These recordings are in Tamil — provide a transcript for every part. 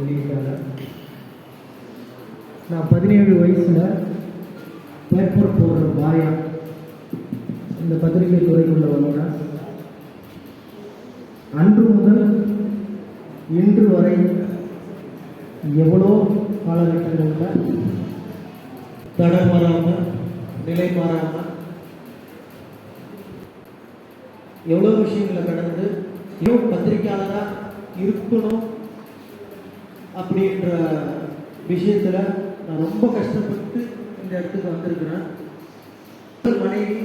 வெளியிட்டாங்க நான் பதினேழு வயசில் பேப்பர் போடுற பாயா இந்த பத்திரிகை துறைக்குள்ள வந்தேன் அன்று முதல் இன்று வரை எவ்வளோ காலகட்டங்களில் தடம் மாறாமல் நிலை மாறாமல் எவ்வளோ விஷயங்களை கடந்து இன்னும் பத்திரிக்கையாளராக இருக்கணும் அப்படின்ற விஷயத்தில் நான் ரொம்ப கஷ்டப்பட்டு இந்த இடத்துக்கு வந்திருக்கிறேன். முதல் மனைவி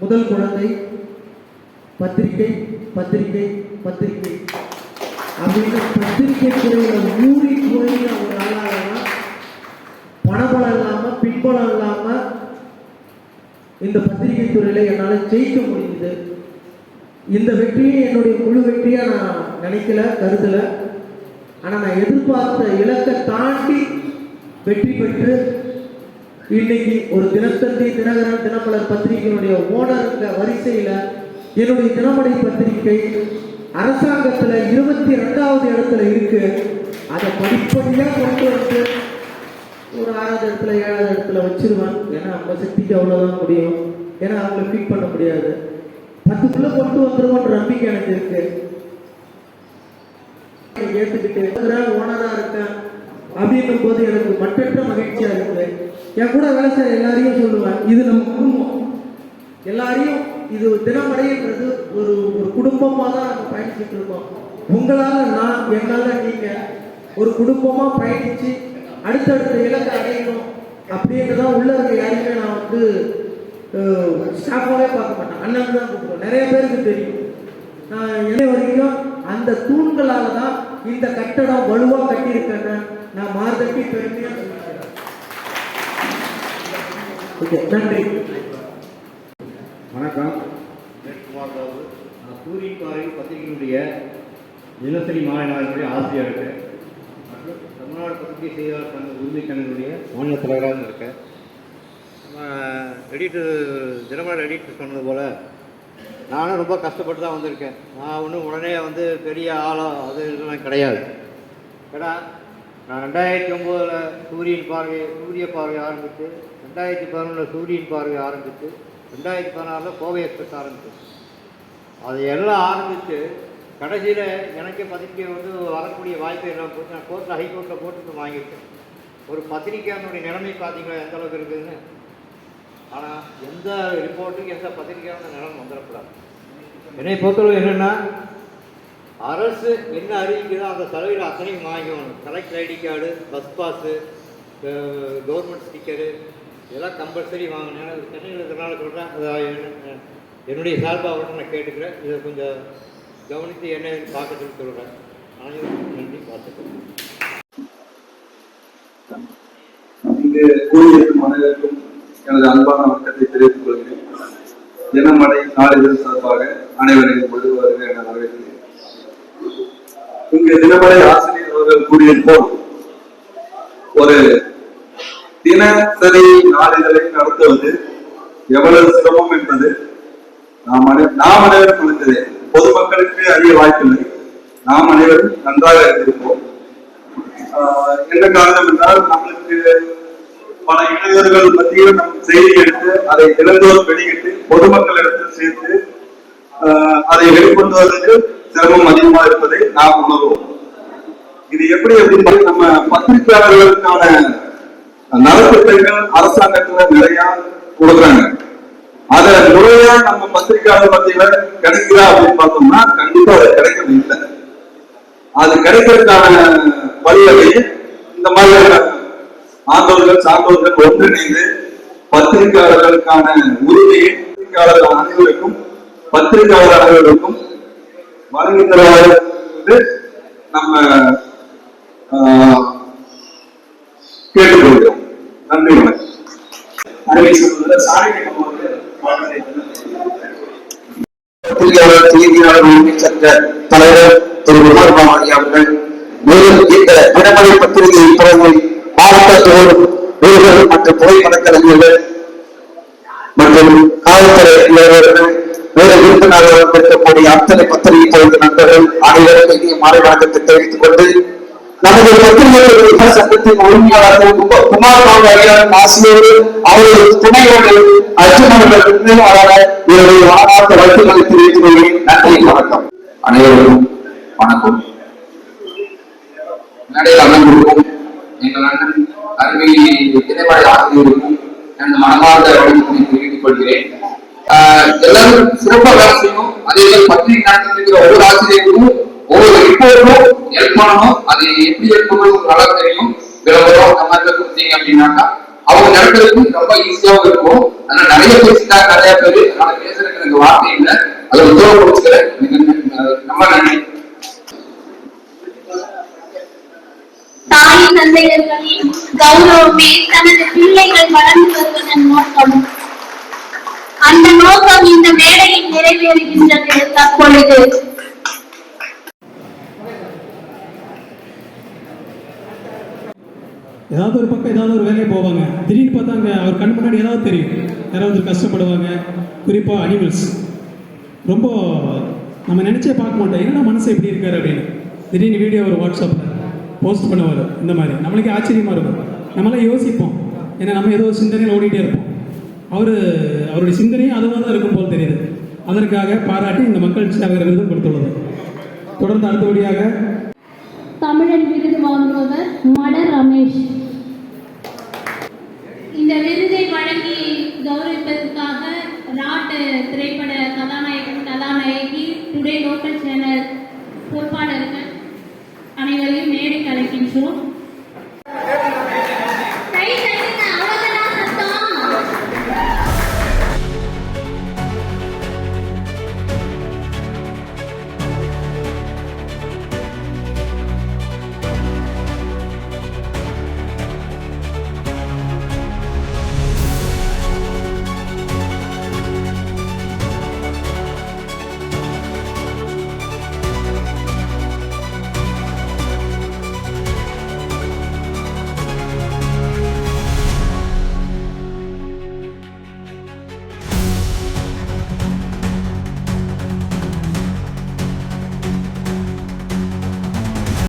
முதல் குழந்தை பத்திரிகை பத்திரிகை பத்திரிகை. அப்படின்னு பத்திரிகை துறையில் ஊறி போய் ஒரு நல்லா பணபலம் இல்லாமல் பின்பலம் இல்லாமல் இந்த பத்திரிகை துறையில் என்னால் ஜெயிக்க முடியுது. இந்த வெற்றியை என்னுடைய முழு வெற்றியாக நான் நினைக்கல கருதலை. ஆனா நான் எதிர்பார்த்த இலக்கை தாண்டி வெற்றி பெற்று இன்னைக்கு ஒரு தினத்தந்தி தினகரன் தினமலர் பத்திரிகையினுடைய ஓனருங்க வரிசையில என்னுடைய தினமலை பத்திரிகை அரசாங்கத்துல இருபத்தி ரெண்டாவது இடத்துல இருக்கு. அதை படிப்படியா கொண்டு வந்து ஒரு ஆறாவது இடத்துல ஏழாவது இடத்துல வச்சிருவேன். ஏன்னா அவங்க சக்திக்கு அவ்வளோதான் முடியும். ஏன்னா அவங்களை ஃபீட் பண்ண முடியாது. பத்துக்குள்ள கொண்டு வந்துருவோன்ற நம்பிக்கை எனக்கு இருக்கு. ஏற்றுக்கிட்டு ஓனரா இருக்கேன். அப்படின்னும் போது எனக்கு மட்டற்ற மகிழ்ச்சியா இருக்குது என் கூட வேலை செய்ய எல்லாரையும் சொல்லுவேன் இது நம்ம குடும்பம். எல்லாரையும் இது தினமடைன்றது ஒரு ஒரு குடும்பமா தான் நம்ம பயணிச்சுட்டு இருக்கோம். உங்களால நான் என்னால நீங்க ஒரு குடும்பமா பயணிச்சு அடுத்தடுத்த இலக்கை அடையணும் அப்படின்றதான் உள்ள இருக்க யாருமே நான் வந்து ஸ்டாஃபாகவே பார்க்க மாட்டேன். அண்ணன் தான் கூப்பிடுவோம் நிறைய பேருக்கு தெரியும். நான் என்ன வரைக்கும் அந்த தூண்களால் தான் இந்த கட்டடம் வலுவா கட்டியிருக்கேன்னு நான் மார்தட்டி பெருமையா சொல்லிக்கிறேன் நன்றி. வணக்கம். குமார் ராவு நான் சூரியன் பாறை பத்திரிகையினுடைய தினசரி மாநிலங்களுடைய ஆசிரியர் இருக்கேன் மற்றும் தமிழ்நாடு பத்திரிகை செய்தியாளர் சங்க உரிமை கணனுடைய மாநில தலைவராக இருக்கேன் நம்ம எடிட்டர் தினமலர் எடிட்டர் சொன்னது போல் நானும் ரொம்ப கஷ்டப்பட்டு தான் வந்திருக்கேன். நான் ஒன்றும் உடனே வந்து பெரிய ஆளோ அது இதெல்லாம் கிடையாது. ஏன்னா நான் ரெண்டாயிரத்தி ஒம்போதில் சூரியன் பார்வை சூரிய பார்வை ஆரம்பித்து ரெண்டாயிரத்தி பதினொன்றில் சூரியன் பார்வை ஆரம்பித்து ரெண்டாயிரத்தி பதினாறில் கோவை எக்ஸ்பிரஸ் ஆரம்பிச்சு அது எல்லாம் ஆரம்பித்து கடைசியில் எனக்கே பத்திரிக்கை வந்து வரக்கூடிய வாய்ப்பு எல்லாம் போட்டு நான் கோர்ட்டில் ஹைகோர்ட்டில் போட்டுட்டு வாங்கியிருக்கேன் ஒரு பத்திரிக்கையானுடைய நிலைமை பார்த்தீங்களா எந்த அளவுக்கு இருக்குதுன்னு? ஆனால் எந்த ரிப்போர்ட்டுக்கும் எந்த பத்திரிக்கையான நிலைமை வந்துடக்கூடாது. என்னை பொறுத்தளவு என்னென்னா அரசு என்ன அறிவிக்குதோ அந்த சலுகையில் அத்தனையும் வாங்கிக்கணும். Collector ID card bus pass government sticker இதெல்லாம் கம்பல்சரி இது சென்னையில் இருக்கிறனால சொல்கிறேன் அது என்ன- என்னுடைய சார்பாக நான் கேட்டுக்கிறேன். இதை கொஞ்சம் கவனித்து என்ன பார்க்க சொல்லி சொல்கிறேன் அனைவருக்கும் நன்றி பார்த்துக்கிறேன் இங்கு கூடியிருக்கும் அனைவருக்கும் எனது அன்பான வணக்கத்தை தெரிவித்துக் கொள்கிறேன். தினமடை நாளிதழ் சார்பாக அனைவரையும் பொழுது என வரவேற்கிறேன். இங்கு தினமடை ஆசிரியர் அவர்கள் கூறியது போல் ஒரு தினசரி நாளிதழை நடத்துவது எவ்வளவு சிரமம் என்பது நாம் நாம் அனைவரும் புரிந்ததே. பொதுமக்களுக்கு அறிய வாய்ப்பில்லை. நாம் அனைவரும் நன்றாக இருந்திருப்போம். ஆஹ் என்ன காரணம் என்றால் நம்மளுக்கு பல இளைஞர்கள் மத்தியில் நம் செய்தி எடுத்து அதை தினந்தோறும் வெளியிட்டு பொதுமக்களிடத்தில் சேர்த்து அதை வெளிக்கொண்டுவதற்கு சிரமம் அதிகமாக இருப்பதை நாம் உணர்வோம். இது எப்படி அப்படின்னு நம்ம பத்திரிகையாளர்களுக்கான நலத்திட்டங்கள் அரசாங்கத்துல நிறைய கொடுக்குறாங்க. அத முறையா நம்ம பத்திரிகையாளர் மத்தியில கிடைக்குதா அப்படின்னு பார்த்தோம்னா கண்டிப்பா அது கிடைக்கிறது இல்லை அது கிடைக்கிறதுக்கான வழிவகையை இந்த மாதிரியான ஆண்டோர்கள் சான்றோர்கள் ஒன்றிணைந்து பத்திரிகையாளர்களுக்கான உரிமையை பத்திரிகையாளர்கள் அனைவருக்கும் பத்திரிகையாளர் அனைவருக்கும் வழங்கி என்று நம்ம கேட்டுக்கொள்கிறோம். நன்றி வணக்கம். அருமை பத்திரிகையாளர் செய்தியாளர் உரிமை சங்க தலைவர் திரு உமர் அவர்கள் மேலும் இந்த தினமலை பத்திரிகை பிறகு வீரர்கள் மற்றும் புகைப்படக் கலைஞர்கள் மற்றும் காவல்துறை வீரர்கள் வேறு இருக்கக்கூடிய அத்தனை பத்திரிகை நண்பர்கள் அனைவரும் மாலை வணக்கத்தை தெரிவித்துக் கொண்டு நமது பத்திரிகை சங்கத்தின் உரிமையாளர்கள் குமார் பாபு ஐயாவின் ஆசியோடு அவரது துணையோடு அர்ஜுன் அவர்கள் இவருடைய மாநாட்டு வாழ்த்துக்களை தெரிவித்துக் கொள்கிறேன். நன்றி வணக்கம். அனைவருக்கும் வணக்கம் மேடையில் அமர்ந்திருக்கும் எங்கள் அண்ணன் அருமை திரைப்பட ஆசிரியருக்கும் எனது மனமார்ந்த தெரிவித்துக் கொள்கிறேன் எல்லாரும் சிறப்பாக வேலை செய்யணும். அதே மாதிரி பத்திரிகை ஒவ்வொரு ஆசிரியருக்கும் ஒவ்வொரு ரிப்போர்ட்டும் ஹெல்ப் பண்ணணும் அது எப்படி இருக்கணும் உங்களுக்கு நல்லா தெரியும். விளம்பரம் அந்த மாதிரி கொடுத்தீங்க அப்படின்னாக்கா அவங்க நடக்கிறதுக்கு ரொம்ப ஈஸியாவும் இருக்கும். ஆனா நிறைய பேசிட்டாங்க நிறைய பேர் அதனால பேசுறதுக்கு எனக்கு வார்த்தை இல்லை. அதை உத்தரவு கொடுத்துக்கிறேன் ரொம்ப நன்றி. தாய் தந்தையர்களின் கௌரவமே தனது பிள்ளைகள் வளர்ந்து வருவதன் நோக்கம். அந்த நோக்கம் இந்த மேடையில் நிறைவேறுகின்றது தற்பொழுது. ஏதாவது ஒரு பக்கம் ஏதாவது ஒரு வேலையை போவாங்க. திடீர்னு பார்த்தாங்க அவர் கண் முன்னாடி ஏதாவது தெரியும். யாராவது கஷ்டப்படுவாங்க. குறிப்பாக அனிமல்ஸ் ரொம்ப நம்ம நினச்சே பார்க்க மாட்டோம். என்னடா மனசு எப்படி இருக்காரு அப்படின்னு. திடீர்னு வீடியோ ஒரு வாட்ஸ்அப்பில் போஸ்ட் பண்ணுவார். இந்த மாதிரி. நம்மளுக்கே ஆச்சரியமாக இருக்கும். நம்மளாம் யோசிப்போம். ஏன்னா நம்ம ஏதோ ஒரு சிந்தனையில் ஓடிட்டே இருப்போம். அவர் அவருடைய சிந்தனையும் அதுவாக தான் இருக்கும் போல் தெரியுது. அதற்காக பாராட்டி இந்த மக்கள் சேவகர் விருது கொடுத்துள்ளது தொடர்ந்து அடுத்தபடியாக தமிழன் விருது வாங்குபவர் மட ரமேஷ்.